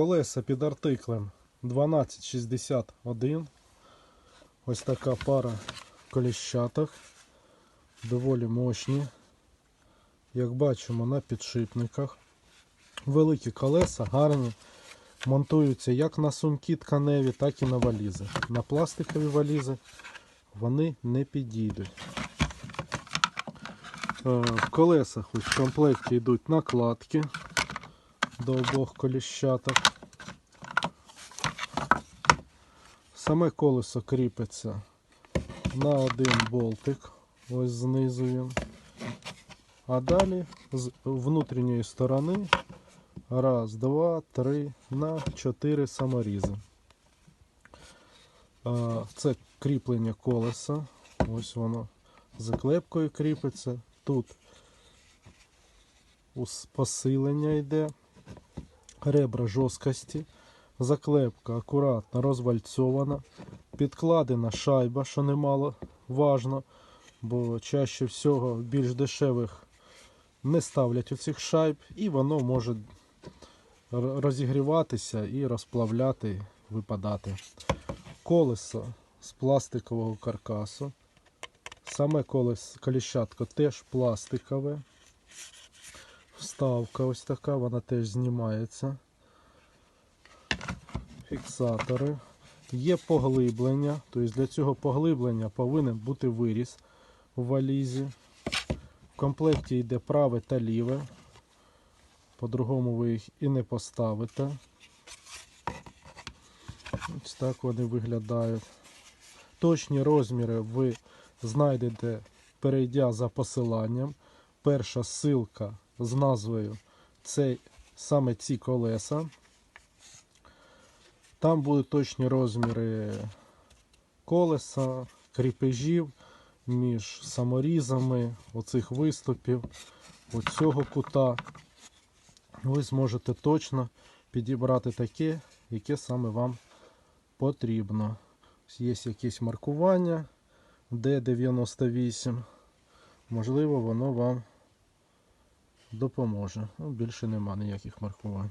Колеса під артиклем 1261. Ось така пара коліщаток. Доволі мощні. Як бачимо, на підшипниках. Великі колеса, гарні. Монтуються як на сумки тканеві, так і на валізи. На пластикові валізи вони не підійдуть. Е, В колесах ось в комплекті йдуть накладки до обох коліщаток. Саме колесо кріпиться на один болтик, ось знизу він. А далі з внутрішньої сторони раз, два, три на чотири саморізи. Це кріплення колеса. Ось воно заклепкою кріпиться. Тут посилення йде, ребра жорсткості, заклепка акуратно розвальцьована, підкладена шайба, що немало важно, бо чаще всього більш дешевих не ставлять оцих шайб, і воно може розігріватися і розплавляти, випадати. Колесо з пластикового каркасу. Саме колес, коліщатко теж пластикове. Вставка ось така, вона теж знімається. Фіксатори. Є поглиблення, тобто для цього поглиблення повинен бути виріз у валізі. В комплекті йде праве та ліве. По-другому ви їх і не поставите. Ось так вони виглядають. Точні розміри ви знайдете, перейдя за посиланням. Перша ссылка з назвою це саме ці колеса. Там будуть точні розміри колеса, кріпежів між саморізами, оцих виступів, оцього кута. Ви зможете точно підібрати таке, яке саме вам потрібно. Є якесь маркування D98. Можливо, воно вам допоможе. Ну, більше нема ніяких маркувань.